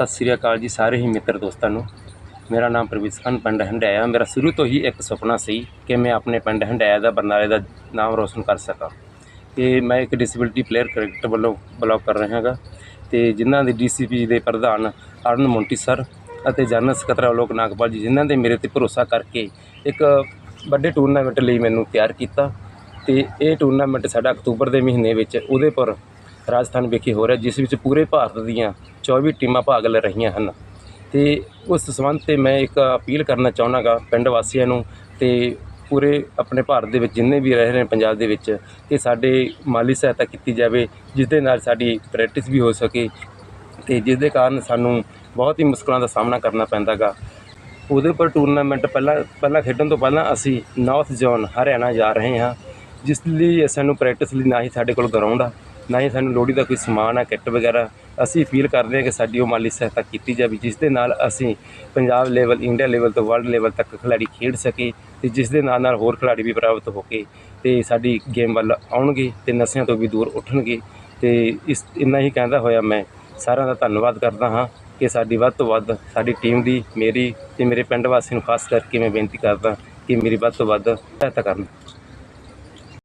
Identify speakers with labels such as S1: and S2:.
S1: ਸਤਿ ਸ੍ਰੀ ਅਕਾਲ ਜੀ ਸਾਰੇ ਹੀ ਮਿੱਤਰ ਦੋਸਤਾਂ ਨੂੰ। ਮੇਰਾ ਨਾਮ ਪ੍ਰਵੀਤ ਖਾਨ ਪਿੰਡ ਹੰਡਾਇਆ। ਮੇਰਾ ਸ਼ੁਰੂ ਤੋਂ ਹੀ ਇੱਕ ਸੁਪਨਾ ਸੀ ਕਿ ਮੈਂ ਆਪਣੇ ਪਿੰਡ ਹੰਡਾਇਆ ਦਾ ਬਰਨਾਲੇ ਦਾ ਨਾਮ ਰੋਸ਼ਨ ਕਰ ਸਕਾਂ। ਤੇ ਮੈਂ ਇੱਕ ਡਿਸੇਬਿਲਟੀ ਪਲੇਅਰ ਕ੍ਰਿਕਟ ਵੱਲੋਂ ਬਲੌਗ ਕਰ ਰਿਹਾ ਹਾਂ ਤੇ ਜਿਨ੍ਹਾਂ ਦੇ ਡੀਸੀਪੀ ਦੇ ਪ੍ਰਧਾਨ ਅਰੁਣ ਮੋਂਟੀ ਸਰ ਅਤੇ ਜਨਰਲ ਸਕੱਤਰ ਅਲੋਕ ਨਾਗਪਾਲ ਜੀ, ਜਿਨ੍ਹਾਂ ਦੇ ਮੇਰੇ ਤੇ ਭਰੋਸਾ ਕਰਕੇ ਇੱਕ ਵੱਡੇ ਟੂਰਨਾਮੈਂਟ ਲਈ ਮੈਨੂੰ ਤਿਆਰ ਕੀਤਾ। ਤੇ ਇਹ ਟੂਰਨਾਮੈਂਟ ਸਾਡਾ ਅਕਤੂਬਰ ਦੇ ਮਹੀਨੇ ਵਿੱਚ ਉਦੇਪੁਰ ਰਾਜਸਥਾਨ ਵਿਖੇ ਹੋ ਰਿਹਾ, ਜਿਸ ਵਿੱਚ ਪੂਰੇ ਭਾਰਤ ਦੀਆਂ 24 ਟੀਮਾਂ ਭਾਗ ਲੈ ਰਹੀਆਂ ਹਨ। ਤੇ ਉਸ ਸੰਬੰਧ ਤੇ ਮੈਂ ਇੱਕ ਅਪੀਲ ਕਰਨਾ ਚਾਹੁੰਦਾਗਾ ਪਿੰਡ ਵਾਸੀਆਂ ਨੂੰ ਤੇ ਪੂਰੇ ਆਪਣੇ ਭਾਰਤ ਦੇ ਵਿੱਚ ਜਿੰਨੇ ਵੀ ਰਹਿ ਰਹੇ ਨੇ ਪੰਜਾਬ ਦੇ ਵਿੱਚ ਕਿ ਸਾਡੇ ਮਾਲੀ ਸਹਾਇਤਾ ਕੀਤੀ ਜਾਵੇ ਜਿਸ ਦੇ ਨਾਲ ਸਾਡੀ ਪ੍ਰੈਕਟਿਸ ਵੀ ਹੋ ਸਕੇ ਤੇ ਜਿਸ ਦੇ ਕਾਰਨ ਸਾਨੂੰ ਬਹੁਤ ਹੀ ਮੁਸ਼ਕਲਾਂ ਦਾ ਸਾਹਮਣਾ ਕਰਨਾ ਪੈਂਦਾਗਾ। ਉਹਦੇ ਪਰ ਟੂਰਨਾਮੈਂਟ ਪਹਿਲਾਂ ਪਹਿਲਾਂ ਖੇਡਣ ਤੋਂ ਪਹਿਲਾਂ ਅਸੀਂ ਨਾਰਥ ਜ਼ੋਨ ਹਰਿਆਣਾ ਜਾ ਰਹੇ ਹਾਂ, ਜਿਸ ਲਈ ਸਾਨੂੰ ਪ੍ਰੈਕਟਿਸ ਲਈ ਨਾ ਹੀ ਸਾਡੇ ਕੋਲ ਗਰਾਊਂਡ ਆ। ਨਾ ਹੀ ਸਾਨੂੰ ਲੋੜੀ ਦਾ ਕੋਈ ਸਮਾਨ ਆ, ਕਿੱਟ ਵਗੈਰਾ, ਅਸੀਂ ਅਪੀਲ ਕਰਦੇ ਹਾਂ ਕਿ ਸਾਡੀ ਉਹ ਮਾਲੀ ਸਹਾਇਤਾ ਕੀਤੀ ਜਾਵੇ, ਜਿਸ ਦੇ ਨਾਲ ਅਸੀਂ ਪੰਜਾਬ ਲੈਵਲ, ਇੰਡੀਆ ਲੈਵਲ ਤੋਂ ਵਰਲਡ ਲੈਵਲ ਤੱਕ ਖਿਡਾਰੀ ਖੇਡ ਸਕੇ ਤੇ ਜਿਸ ਦੇ ਨਾਲ ਨਾਲ ਹੋਰ ਖਿਡਾਰੀ ਵੀ ਪ੍ਰਾਪਤ ਹੋ ਕੇ ਤੇ ਸਾਡੀ ਗੇਮ ਵੱਲ ਆਉਣਗੇ ਤੇ ਨਸ਼ਿਆਂ ਤੋਂ ਵੀ ਦੂਰ ਉੱਠਣਗੇ। ਤੇ ਇਸ, ਇੰਨਾ ਹੀ ਕਹਿੰਦਾ ਹੋਇਆ ਮੈਂ। ਸਾਰਿਆਂ ਦਾ ਧੰਨਵਾਦ ਕਰਦਾ ਹਾਂ ਕਿ ਸਾਡੀ ਵੱਧ ਤੋਂ ਵੱਧ ਸਾਡੀ ਟੀਮ ਦੀ, ਮੇਰੀ ਤੇ ਮੇਰੇ ਪਿੰਡ ਵਾਸੀਆਂ ਨੂੰ ਖਾਸ ਕਰਕੇ ਮੈਂ ਬੇਨਤੀ ਕਰਦਾ ਕਿ ਮੇਰੀ ਵੱਧ ਤੋਂ ਵੱਧ ਸਹਾਇਤਾ ਕਰਨ।